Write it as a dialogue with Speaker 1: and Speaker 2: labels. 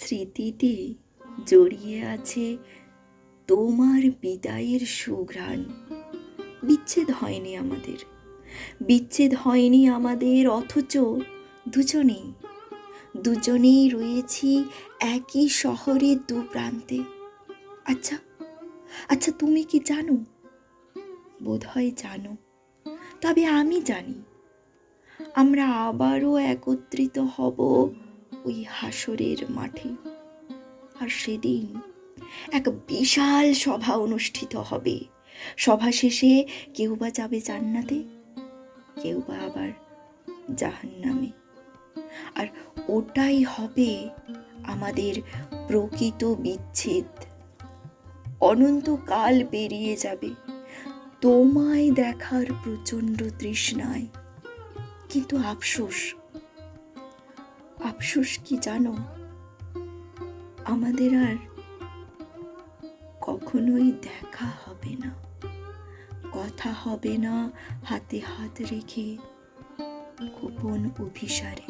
Speaker 1: স্মৃতিতে জড়িয়ে আছে তোমার বিদায়ের সুঘ্রাণ। বিচ্ছেদ হয়নি আমাদের। বিচ্ছেদ হয়নি আমাদের, অথচ দুজনেই দুজনেই রয়েছি একই শহরের দু প্রান্তে। আচ্ছা আচ্ছা তুমি কি জানো? বোধহয় জানো। তবে আমি জানি। আমরা আবারও একত্রিত হব ওই হাসরের মাঠে। আর সেদিন এক বিশাল সভা অনুষ্ঠিত হবে। সভা শেষে কেউ বা যাবে জান্নাতে, কেউ বা আবার জাহান্নামে। আর ওটাই হবে আমাদের প্রকৃত বিচ্ছেদ। অনন্তকাল পেরিয়ে যাবে। তোমায় দেখার প্রচণ্ড তৃষ্ণায়। কিন্তু আফসোস আফসোস কি জানো? আমাদের আর কখনোই দেখা হবে না, কথা হবে না, হাতে হাত রেখে গোপন অভিসারে।